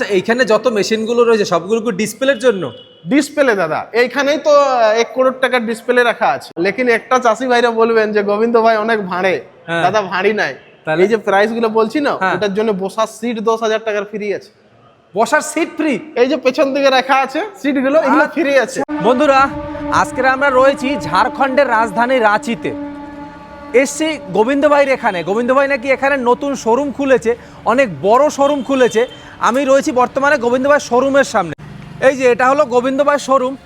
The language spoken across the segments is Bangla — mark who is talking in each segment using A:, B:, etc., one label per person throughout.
A: আচ্ছা, এইখানে যত মেশিনগুলো রয়েছে সবগুলো কি ডিসপ্লের জন্য?
B: ডিসপ্লে দাদা এইখানেই তো এক করোড় টাকার ডিসপ্লে রাখা আছে। লেকিন একটা চাষি ভাইরা বলবেন যে গোবিন্দ ভাই অনেক ভাঁড়ে।
A: হ্যাঁ।
B: দাদা ভাঁড়ি নাই। এই যে প্রাইসগুলো বলছি না
A: হ্যাঁ।
B: ওটার জন্য বসার সিট দশ হাজার টাকার ফ্রি আছে।
A: বসার সিট ফ্রি
B: এই যে পেছন দিকে রাখা আছে সিটগুলো এগুলো
A: আচ্ছা।
B: ফ্রি আছে।
A: বন্ধুরা আজকে আমরা রয়েছি ঝাড়খণ্ডের রাজধানী রাঁচিতে। এসছি গোবিন্দ ভাইয়ের এখানে। গোবিন্দ ভাই নাকি এখানে নতুন শোরুম খুলেছে অনেক বড় শোরুম খুলেছে। আমি রয়েছি বর্তমানে গোবিন্দ ভাই শোরুমের সামনে। এই যে, এটা হলো গোবিন্দ ভাই শোরুম।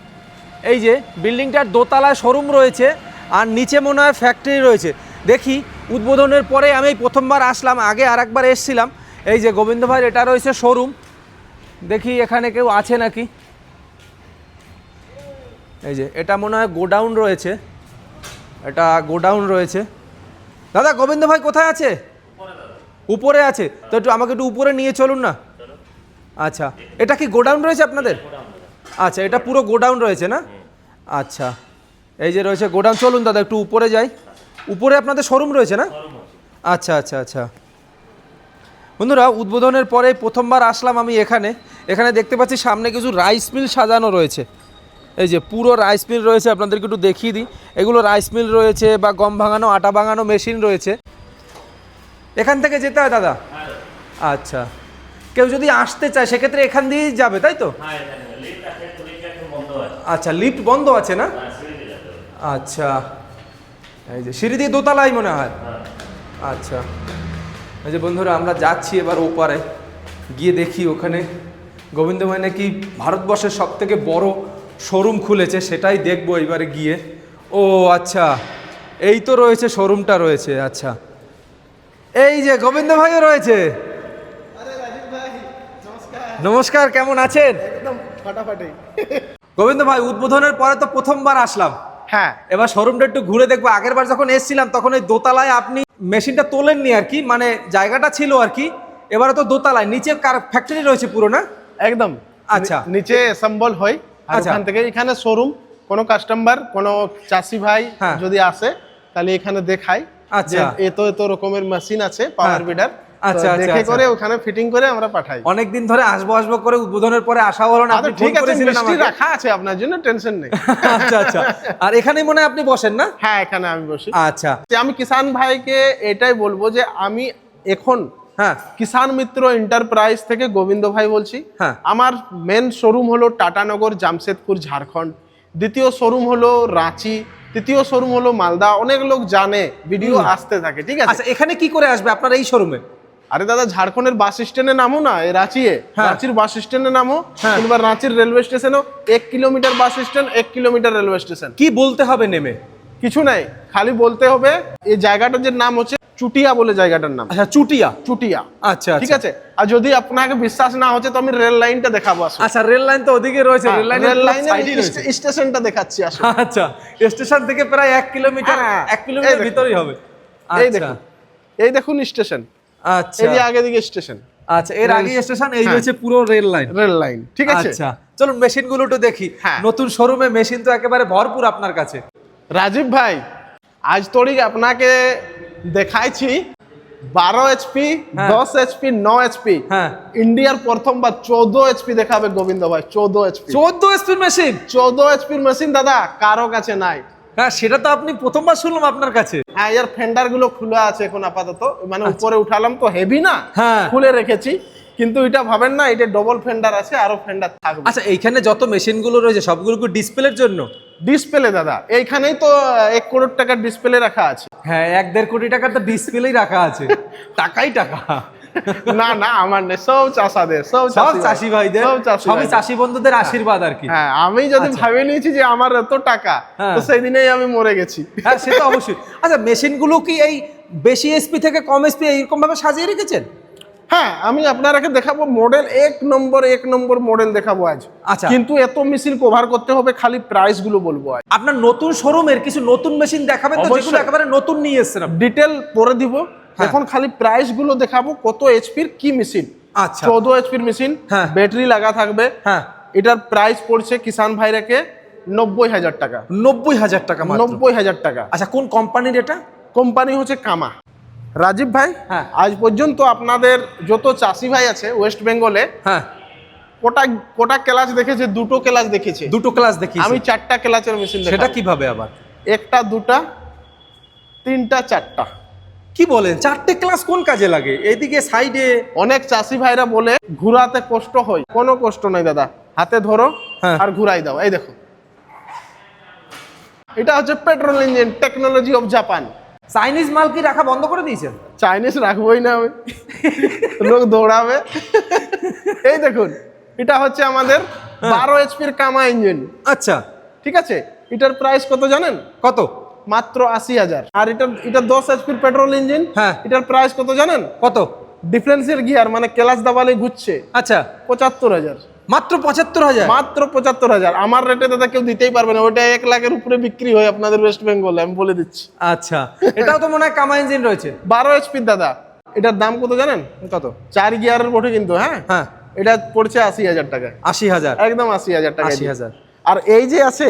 A: এই যে, বিল্ডিংটার দোতলায় শোরুম রয়েছে আর নিচে মনে হয় ফ্যাক্টরি রয়েছে। দেখি, উদ্বোধনের পরে আমি প্রথমবার আসলাম, আগে আর একবার এসছিলাম। এই যে গোবিন্দ এটা রয়েছে শোরুম। দেখি, এখানে কেউ আছে নাকি? এই যে, এটা মনে হয় গোডাউন রয়েছে। এটা গোডাউন রয়েছে। দাদা গোবিন্দ ভাই কোথায় আছে? উপরে আছে। তো একটু আমাকে একটু উপরে নিয়ে চলুন না। আচ্ছা এটা কি গোডাউন রয়েছে আপনাদের? আচ্ছা এটা পুরো গোডাউন রয়েছে না? আচ্ছা এই যে রয়েছে গোডাউন চলুন দাদা একটু উপরে যাই। উপরে আপনাদের শোরুম রয়েছে না? আচ্ছা আচ্ছা আচ্ছা। বন্ধুরা উদ্বোধনের পরে প্রথমবার আসলাম আমি এখানে। এখানে দেখতে পাচ্ছি সামনে কিছু রাইস মিল সাজানো রয়েছে। এই যে পুরো রাইস মিল রয়েছে আপনাদেরকে একটু দেখিয়ে দিই। এগুলো রাইস মিল রয়েছে বা গম ভাঙানো আটা ভাঙানো মেশিন রয়েছে। এখান থেকে যেতে হয় দাদা। আচ্ছা। কেউ যদি আসতে চায় সেক্ষেত্রে এখান দিয়েই যাবে তাই তো? আচ্ছা লিফট বন্ধ আছে না? আচ্ছা। এই যে সিঁড়ি দিয়ে দোতলাই মনে হয়? আচ্ছা। এই যে বন্ধুরা আমরা যাচ্ছি এবার ওপারে। গিয়ে দেখি ওখানে গোবিন্দ ভাই নাকি ভারতবর্ষের সব থেকে বড় শোরুম খুলেছে সেটাই দেখব এবারে গিয়ে। ও আচ্ছা। এই তো রয়েছে শোরুমটা রয়েছে আচ্ছা। এই যে গোবিন্দ ভাইও রয়েছে। নমস্কার কেমন আছেন?
B: একদম ফাটাফাটি।
A: গোবিন্দ ভাই উদ্বোধনের পরে তো প্রথমবার আসলাম।
B: হ্যাঁ।
A: এবার শোরুমটা একটু ঘুরে দেখব। আগের বার যখন এসেছিলাম তখন ওই দোতলায় আপনি মেশিনটা তোলেননি আর কি মানে জায়গাটা ছিল আর কি। এবারে তো দোতলায় নিচে কার ফ্যাক্টরি রয়েছে পুরো না?
B: একদম।
A: আচ্ছা।
B: নিচে অ্যাসেম্বল হয়। আর
A: আচ্ছা।
B: ওখান থেকে এখানে শোরুম কোনো কাস্টমার কোনো চাষি ভাই
A: হ্যাঁ।
B: যদি আসে তাহলে এখানে দেখাই।
A: আচ্ছা।
B: এত এত রকমের মেশিন আছে পাওয়ার
A: হ্যাঁ।
B: বিডার
A: আচ্ছা, আচ্ছা,
B: দেখে
A: আচ্ছা।
B: করে ওখানে ফিটিং করে আমরা পাঠাই।
A: অনেকদিন ধরে আসব আসব করে উদ্বোধনের পরে আসা হলো না
B: আচ্ছা, ঠিক আছে মিষ্টি। রাখা আছে আপনার জন্য টেনশন নেই।
A: আচ্ছা আচ্ছা। আর এখানেই মনে আপনি বসেন না?
B: হ্যাঁ এখানে আমি বসি।
A: আচ্ছা।
B: আমি কিষান ভাইকে এটাই বলব যে আমি এখন
A: হ্যাঁ।
B: কিষান মিত্র এন্টারপ্রাইজ থেকে গোবিন্দ ভাই বলছি।
A: হ্যাঁ।
B: আমার মেন শোরুম হলো টাটানগর জামশেদপুর ঝাড়খণ্ড। দ্বিতীয় শোরুম হলো রাঁচি। তৃতীয় শোরুম হলো মালদা। অনেক লোক জানে ভিডিও আসতে থাকে ঠিক আছে?
A: আচ্ছা এখানে কি করে আসবে আপনার এই শোরুমে
B: আরে দাদা ঝাড়খণ্ডের বাস স্ট্যান্ডে নামো না এই রাঁচিয়ে।
A: হ্যাঁ।
B: রাঁচির বাস স্ট্যান্ডে নামো
A: হ্যাঁ।
B: কিংবা রাঁচির রেলওয়ে স্টেশনও এক কিলোমিটার বাস স্ট্যান্ড এক কিলোমিটার রেলওয়ে স্টেশন।
A: কি বলতে হবে নেমে?
B: কিছু নাই খালি বলতে হবে এই জায়গাটার যে নাম হচ্ছে চুটিয়া বলে জায়গাটার নাম।
A: আচ্ছা চুটিয়া।
B: চুটিয়া।
A: আচ্ছা
B: ঠিক আছে? আর যদি আপনাকে বিশ্বাস না হচ্ছে তো আমি রেল লাইনটা দেখাবো
A: আচ্ছা রেল লাইন তো ওদিকে রয়েছে রেল লাইন
B: রেল
A: লাইনের
B: লাইনের স্টেশনটা দেখাচ্ছি
A: আচ্ছা স্টেশন থেকে প্রায় এক কিলোমিটার
B: হ্যাঁ,
A: এক কিলোমিটার ভিতরেই হবে।
B: এই
A: আচ্ছা।
B: দেখুন। এই দেখুন স্টেশন।
A: আচ্ছা।
B: এই আগে দিকে স্টেশন
A: আচ্ছা এর আগে স্টেশন এই
B: হ্যাঁ।
A: রয়েছে পুরো রেল লাইন
B: রেল লাইন ঠিক আছে?
A: আচ্ছা চলুন মেশিনগুলো একটু দেখি।
B: হ্যাঁ।
A: নতুন শোরুমে মেশিন তো একেবারে ভরপুর আপনার কাছে।
B: রাজীব ভাই আজ তোরিক আপনাকে দেখাইছি বারো এইচপি
A: হ্যাঁ।
B: দশ এইচপি ন এইচপি
A: হ্যাঁ।
B: ইন্ডিয়ার প্রথমবার চৌদ্দ এইচপি দেখাবে গোবিন্দ ভাই চৌদ্দ এইচপি
A: চোদ্দ স্পিড মেশিন
B: চোদ্দ এইচপির মেশিন দাদা কারও কাছে নাই।
A: হ্যাঁ সেটা তো আপনি প্রথমবার শুনলাম আপনার কাছে।
B: হ্যাঁ এর ফেন্ডারগুলো খোলা আছে এখন আপাতত। মানে উপরে উঠালাম তো হেভি না?
A: হ্যাঁ।
B: খুলে রেখেছি। কিন্তু এটা ভাবেন না এটা ডবল ফেন্ডার আছে আরও ফেন্ডার থাকবে।
A: আচ্ছা এইখানে যত মেশিনগুলো রয়েছে সবগুলো কি ডিসপ্লের জন্য?
B: ডিসপ্লে দাদা। এইখানেই তো এক করোড় টাকার ডিসপ্লে রাখা আছে।
A: হ্যাঁ এক দেড় কোটি টাকার তো ডিসপ্লেই রাখা আছে। টাকাই টাকা।
B: না না আমার নেই। সব চাষাদের সব
A: সব চাষি ভাইদের সবই চাষি বন্ধুদের আশীর্বাদ আর কি।
B: হ্যাঁ আমি যদি
A: আচ্ছা।
B: ভাবে নিয়েছি যে আমার এত টাকা
A: হ্যাঁ।
B: তো সেই দিনেই আমি মরে গেছি।
A: হ্যাঁ সে তো অবশ্যই। আচ্ছা মেশিনগুলো কি এই বেশি এসপি থেকে কম এসপি এইরকম ভাবে সাজিয়ে রেখেছেন?
B: হ্যাঁ আমি আপনারাকে দেখাবো মডেল এক নম্বর এক নম্বর মডেল দেখাবো আজ।
A: আচ্ছা।
B: কিন্তু এত মেশিন কভার করতে হবে খালি প্রাইসগুলো বলব আজ।
A: আপনার নতুন শোরুমের কিছু নতুন মেশিন দেখাবেন তো যেগুলো একেবারে নতুন নিয়ে এসেছেন
B: ডিটেল পরে দিব।
A: হ্যাঁ।
B: এখন খালি প্রাইসগুলো দেখাবো কত এইচপির কি মেশিন
A: আচ্ছা।
B: চৌদ্দ এইচপির মেশিন
A: হ্যাঁ।
B: ব্যাটারি লাগা থাকবে।
A: হ্যাঁ।
B: এটার প্রাইস পড়ছে কিষান ভাইরাকে নব্বই হাজার টাকা।
A: নব্বই হাজার টাকা
B: নব্বই হাজার টাকা।
A: আচ্ছা কোন কোম্পানির এটা?
B: কোম্পানি হচ্ছে কামা। রাজীব ভাই
A: হ্যাঁ।
B: আজ পর্যন্ত আপনাদের যত চাষি ভাই আছে ওয়েস্ট বেঙ্গলে
A: হ্যাঁ।
B: কোটা কোটা ক্লাচ দেখেছে দুটো ক্লাচ দেখেছে।
A: দুটো ক্লাস দেখি
B: আমি চারটা ক্লাচের মেশিন
A: সেটা কীভাবে আবার?
B: একটা দুটা তিনটা চারটা।
A: কি বলেন? চারটে ক্লাস কোন কাজে লাগে? এদিকে সাইডে
B: অনেক চাষি ভাইরা বলে ঘুরাতে কষ্ট হয়। কোনো কষ্ট নাই দাদা। হাতে ধরো
A: হ্যাঁ।
B: আর ঘুরাই দাও। এই দেখো। এটা হচ্ছে petrol engine technology of Japan
A: Chinese মাল কি রাখা বন্ধ করে দিয়েছেন?
B: চাইনিজ রাখবোই না আমি। লোক দৌড়াবে। এই দেখুন এটা হচ্ছে আমাদের বারো এইচপির কামা ইঞ্জিন
A: আচ্ছা।
B: ঠিক আছে? এটার প্রাইস কত জানেন?
A: কত?
B: মাত্র আশি হাজার। আর এটা এটা দশ এইচপির পেট্রোল ইঞ্জিন
A: হ্যাঁ।
B: এটার প্রাইস কত জানেন?
A: কত?
B: ডিফারেন্সিয়াল গিয়ার মানে ক্লাস দাবালে ঘুরছে।
A: আচ্ছা।
B: পঁচাত্তর হাজার।
A: মাত্র পঁচাত্তর হাজার?
B: মাত্র পঁচাত্তর হাজার। আমার রেটে দাদা কেউ দিতেই পারবে না। ওইটা এক লাখের উপরে বিক্রি হয় আপনাদের ওয়েস্ট বেঙ্গলে আমি বলে দিচ্ছি।
A: আচ্ছা। এটাও তো মনে হয় কামা ইঞ্জিন রয়েছে।
B: বারো এইচপির দাদা। এটার দাম কত জানেন?
A: কত?
B: চার গিয়ারের বটে কিন্তু হ্যাঁ?
A: হ্যাঁ।
B: এটা পড়ছে আশি হাজার টাকা
A: আশি হাজার।
B: একদম আশি হাজার টাকা
A: আশি হাজার।
B: আর এই যে আছে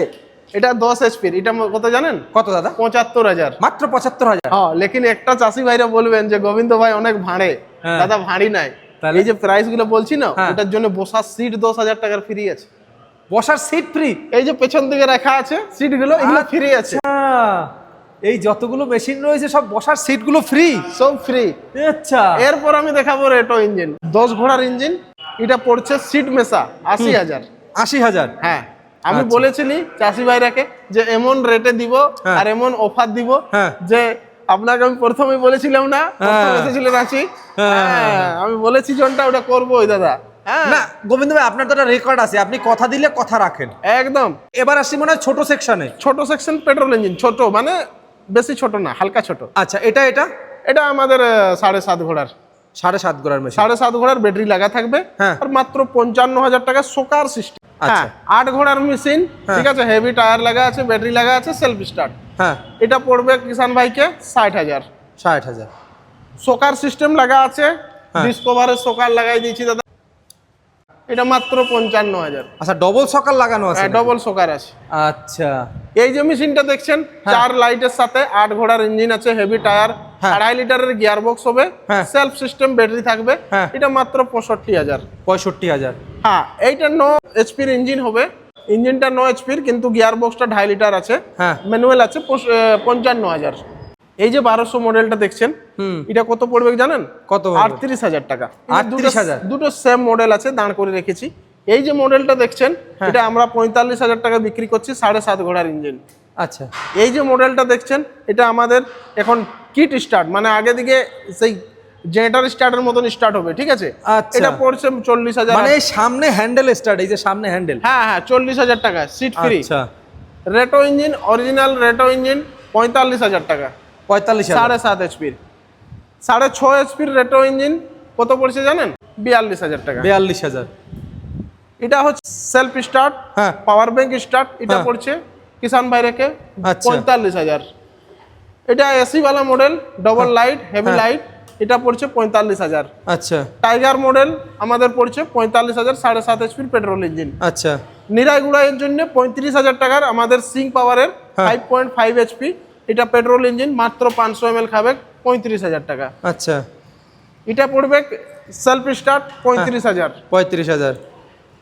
B: এটা দশ এইচপির এটা কত জানেন?
A: কত দাদা?
B: পঁচাত্তর হাজার।
A: মাত্র পঁচাত্তর হাজার?
B: হ্যাঁ লেকিন একটা চাষি ভাইরা বলবেন যে গোবিন্দ ভাই অনেক ভাঁড়ে।
A: হ্যাঁ।
B: দাদা ভাঁড়ি নাই। এই যে প্রাইসগুলো বলছি না
A: হ্যাঁ।
B: এটার জন্য বসার সিট দশ হাজার টাকার ফ্রি আছে।
A: বসার সিট ফ্রি
B: এই যে পেছন দিকে রাখা আছে সিটগুলো এগুলো ফ্রি আছে।
A: এই যতগুলো মেশিন রয়েছে সব বসার সিটগুলো ফ্রি
B: সব ফ্রি
A: আচ্ছা।
B: এরপর আমি দেখাবো রেটো ইঞ্জিন দশ ঘোড়ার ইঞ্জিন এটা পড়ছে সিট মেশা আশি হাজার।
A: আশি হাজার?
B: হ্যাঁ। আমি
A: আচ্ছা।
B: বলেছিলি চাষি ভাইরাকে যে এমন রেটে দিব
A: হ্যাঁ।
B: আর এমন অফার দিব
A: হ্যাঁ।
B: যে আপনাকে আমি প্রথমে বলেছিলাম না
A: হ্যাঁ।
B: এসেছিল রাঁচি। আমি বলেছি জনটা ওটা করব ওই দাদা
A: না গোবিন্দ ভাই আপনার তো রেকর্ড আছে আপনি কথা দিলে কথা রাখেন।
B: একদম।
A: এবার আসছি মনে হয় ছোট সেকশনে
B: ছোট সেকশন পেট্রোল ইঞ্জিন ছোট মানে বেশি ছোট না হালকা ছোট।
A: আচ্ছা এটা এটা?
B: এটা আমাদের সাড়ে সাত ঘোড়ার।
A: সাড়ে সাত মেশিন
B: সাড়ে সাত ঘোড়ার ব্যাটারি লাগা থাকবে।
A: হ্যাঁ।
B: আর মাত্র পঞ্চান্ন হাজার টাকা সোকার সিস্টেম
A: আচ্ছা।
B: আট ঘোড়ার মেশিন
A: হ্যাঁ।
B: ঠিক আছে হেভি টায়ার লাগা আছে ব্যাটারি লাগা আছে সেলফ স্টার্ট
A: হ্যাঁ
B: এটা পড়বে কিষান ভাইকে ষাট হাজার
A: ষাট হাজার
B: সোকার সিস্টেম লাগা আছে
A: হ্যাঁ।
B: ডিসকভারের সোকার লাগাই দিয়েছি দাদা এটা মাত্র পঞ্চান্ন হাজার
A: আচ্ছা ডবল সকাল লাগানো আছে?
B: ডবল সোকার আছে
A: আচ্ছা
B: এই যে মেশিনটা দেখছেন চার লাইটের সাথে আট ঘোড়ার ইঞ্জিন আছে হেভি টায়ার
A: হ্যাঁ।
B: আড়াই লিটারের গিয়ার বক্স হবে
A: হ্যাঁ।
B: সেলফ সিস্টেম ব্যাটারি থাকবে
A: হ্যাঁ।
B: এটা মাত্র পঁয়ষট্টি হাজার
A: পঁয়ষট্টি হাজার
B: হ্যাঁ এইটা নো এইচপির ইঞ্জিন হবে। ইঞ্জিনটা নো এইচপির কিন্তু গিয়ার বক্সটা ঢাই লিটার আছে।
A: হ্যাঁ।
B: ম্যানুয়াল আছে পঞ্চান্ন হাজার। এই যে বারোশো মডেলটা দেখছেন এটা কত পড়বে জানেন?
A: কত
B: আটত্রিশ হাজার টাকা।
A: 38,000
B: দুটো- দুটো সেম মডেল আছে দাঁড় করে রেখেছি। এই যে মডেলটা দেখছেন
A: হ্যাঁ।
B: এটা আমরা পঁয়তাল্লিশ হাজার টাকা বিক্রি করছি সাড়ে সাত ঘোড়ার ইঞ্জিন
A: আচ্ছা।
B: এই যে মডেলটা দেখছেন এটা আমাদের এখন কিট স্টার্ট মানে আগে দিকে সেই জেনারেটর স্টার্টের মতন স্টার্ট হবে ঠিক আছে?
A: আচ্ছা।
B: এটা পড়ছে চল্লিশ হাজার
A: মানে সামনে হ্যান্ডেল স্টার্ট এই যে সামনে হ্যান্ডেল
B: হ্যাঁ হ্যাঁ চল্লিশ হাজার টাকা সিট ফ্রি
A: আচ্ছা।
B: রেটো ইঞ্জিন অরিজিনাল রেটো ইঞ্জিন পঁয়তাল্লিশ হাজার টাকা।
A: পঁয়তাল্লিশ
B: সাড়ে সাত এইচপির সাড়ে ছ এইচপির রেটো ইঞ্জিন কত পড়ছে জানেন? বিয়াল্লিশ হাজার টাকা।
A: বিয়াল্লিশ হাজার।
B: এটা হচ্ছে সেলফ স্টার্ট
A: হ্যাঁ।
B: পাওয়ার ব্যাংক স্টার্ট এটা
A: হ্যাঁ।
B: পড়ছে কিষান ভাইরাকে
A: আচ্ছা।
B: পঁয়তাল্লিশ হাজার। এটা এসি वाला model double light heavy. Light এটা পড়ছে পঁয়তাল্লিশ হাজার।
A: আচ্ছা।
B: টাইগার মডেল আমাদের পড়ছে পঁয়তাল্লিশ হাজার সাড়ে সাত এইচপির পেট্রোল ইঞ্জিন
A: আচ্ছা।
B: নিরাই গুড়াইয়ের জন্য পঁয়ত্রিশ হাজার টাকার আমাদের সিং পাওয়ারের
A: হ্যাঁ।
B: ফাইভ পয়েন্ট ফাইভ এইচপি এটা পেট্রোল ইঞ্জিন মাত্র পাঁচশো এম এল খাবে পঁয়ত্রিশ হাজার টাকা।
A: আচ্ছা।
B: এটা পড়বে সেলফ স্টার্ট পঁয়ত্রিশ হাজার।
A: পঁয়ত্রিশ হাজার।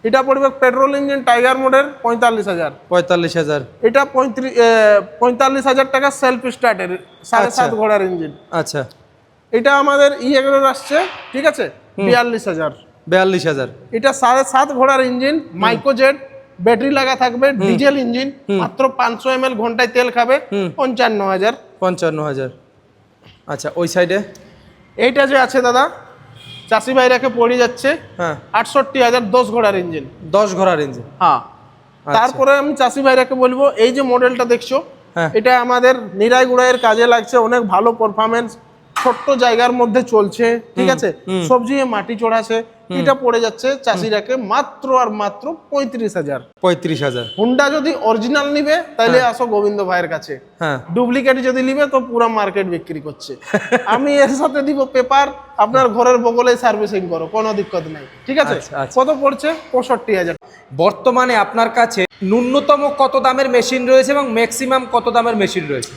B: এটা পড়বে পেট্রোল ইঞ্জিন টাইগার মডেল পঁয়তাল্লিশ হাজার।
A: পঁয়তাল্লিশ হাজার।
B: এটা পঁয়ত্রিশ পঁয়তাল্লিশ হাজার টাকা সেলফ স্টার্টের সাড়ে
A: আচ্ছা।
B: সাত ঘোড়ার ইঞ্জিন
A: আচ্ছা।
B: এটা আমাদের ই এগারোর আসছে ঠিক আছে? বিয়াল্লিশ হাজার।
A: বিয়াল্লিশ হাজার।
B: এটা সাড়ে সাত ঘোড়ার ইঞ্জিন মাইক্রোজেট ব্যাটারি লাগা থাকবে ডিজেল ইঞ্জিন মাত্র পাঁচশো এম এল ঘন্টায় তেল খাবে পঞ্চান্ন হাজার।
A: পঞ্চান্ন হাজার। আচ্ছা ওই সাইডে?
B: এইটা যে আছে দাদা চাষি ভাইরাকে পড়ে যাচ্ছে
A: হ্যাঁ।
B: আটষট্টি হাজার দশ ঘোড়ার ইঞ্জিন।
A: দশ ঘোড়ার ইঞ্জিন?
B: হ্যাঁ। তারপরে আমি চাষি ভাইরাকে বলব এই যে মডেলটা দেখছ
A: হ্যাঁ।
B: এটা আমাদের নিরাই গুড়াইয়ের কাজে লাগছে অনেক ভালো পারফরমেন্স ছোট্ট জায়গার মধ্যে চলছে ঠিক আছে? সবজি মাটি চড়াছে এটা পড়ে যাচ্ছে চাষিরাকে মাত্র আর মাত্র পঁয়ত্রিশ হাজার।
A: পঁয়ত্রিশ হাজার।
B: হুন্ডা যদি অরিজিনাল নিবে তাহলে আসো গোবিন্দ ভাইয়ের কাছে।
A: হ্যাঁ।
B: ডুপ্লিকেট যদি নিবে তো পুরো মার্কেট বিক্রি করছে। আমি এর সাথে দিব পেপার আপনার ঘরের বগলে সার্ভিসিং করো কোনো দিক্কত নাই ঠিক আছে?
A: আচ্ছা, আচ্ছা।
B: কত পড়ছে? পঁয়ষট্টি হাজার।
A: বর্তমানে আপনার কাছে ন্যূনতম কত দামের মেশিন রয়েছে এবং ম্যাক্সিমাম কত দামের মেশিন রয়েছে?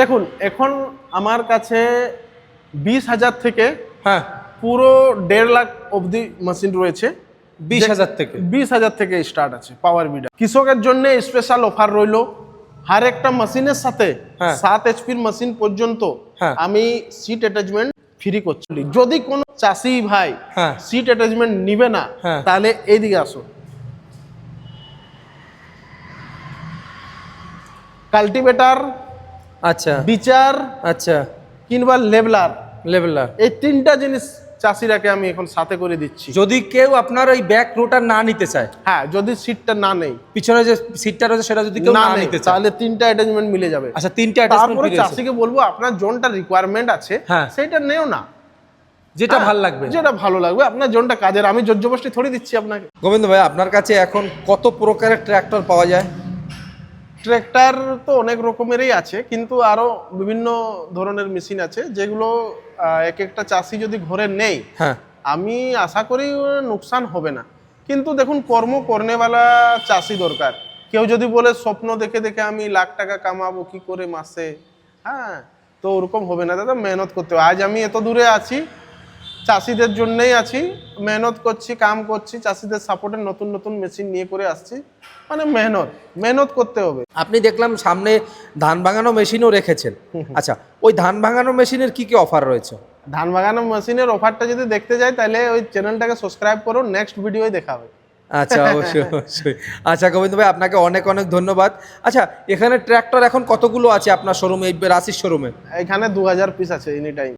B: দেখুন এখন আমার কাছে বিশ হাজার থেকে
A: হ্যাঁ।
B: পুরো দেড় লাখ অবধি মেশিন রয়েছে।
A: বিশ হাজার থেকে।
B: বিশ হাজার থেকে স্টার্ট আছে পাওয়ার বিডার কৃষকের জন্য স্পেশাল অফার রইল হর একটা মেশিনের সাথে
A: হ্যাঁ।
B: সাত এইচপির মেশিন পর্যন্ত
A: হ্যাঁ।
B: আমি সিট অ্যাটাচমেন্ট ফ্রি করছি। যদি কোনো চাষি ভাই
A: হ্যাঁ।
B: সিট অ্যাটাচমেন্ট নিবে না
A: হ্যাঁ।
B: তাহলে এইদিকে আসো। কাল্টিভেটার
A: আচ্ছা।
B: বিচার
A: আচ্ছা।
B: কিংবা লেবলার
A: লেভেলার
B: এই তিনটা জিনিস চাষিরাকে আমি এখন সাথে করে দিচ্ছি।
A: যদি কেউ আপনার ওই ব্যাক রোটার না নিতে চায়
B: হ্যাঁ যদি সিটটা না নেই।
A: পিছনে যে সিটটা রয়েছে সেটা যদি কেউ
B: না
A: নিতে চায়।
B: তাহলে তিনটা অ্যাটাচমেন্ট মিলে যাবে।
A: আচ্ছা তিনটে
B: তারপরে চাষিকে বলব আপনার জোনটা রিকোয়ারমেন্ট আছে
A: হ্যাঁ।
B: সেটা নেও না।
A: যেটা ভালো লাগবে।
B: যেটা ভালো লাগবে আপনার জোনটা কাজের। আমি জর্জবস্তি থরে দিচ্ছি আপনাকে।
A: গোবিন্দ ভাই আপনার কাছে এখন কত প্রকারের ট্র্যাক্টর পাওয়া যায়?
B: ট্র্যাক্টর তো অনেক রকমেরই আছে কিন্তু আরও বিভিন্ন ধরনের মেশিন আছে যেগুলো এক একটা চাষি যদি ঘরে নেই
A: হ্যাঁ।
B: আমি আশা করি নোকসান হবে না। কিন্তু দেখুন কর্ম করনেওয়ালা চাষি দরকার। কেউ যদি বলে স্বপ্ন দেখে দেখে আমি লাখ টাকা কামাবো কি করে মাসে? হ্যাঁ তো ওরকম হবে না। দাদা মেহনত করতে হবে। আজ আমি এত দূরে আছি চাষিদের জন্যই আছি মেহনত করছি কাম করছি চাষিদের সাপোর্টে নতুন নতুন মেশিন নিয়ে করে আসছি। মানে মেহনত মেহনত করতে হবে।
A: আপনি দেখলাম সামনে ধান ভাঙানো মেশিনও রেখেছেন। আচ্ছা ওই ধান ভাঙানো মেশিনের কি কি অফার রয়েছে?
B: ধান বাগানো মেশিনের অফারটা যদি দেখতে যাই তাহলে ওই চ্যানেলটাকে সাবস্ক্রাইব করো নেক্সট ভিডিওয় দেখাবে
A: আচ্ছা অবশ্যই অবশ্যই। আচ্ছা গোবিন্দ ভাই আপনাকে অনেক অনেক ধন্যবাদ। আচ্ছা এখানে ট্র্যাক্টর এখন কতগুলো আছে আপনার শোরুমে এই রাশির শোরুমে
B: এখানে দু হাজার পিস আছে এনি টাইম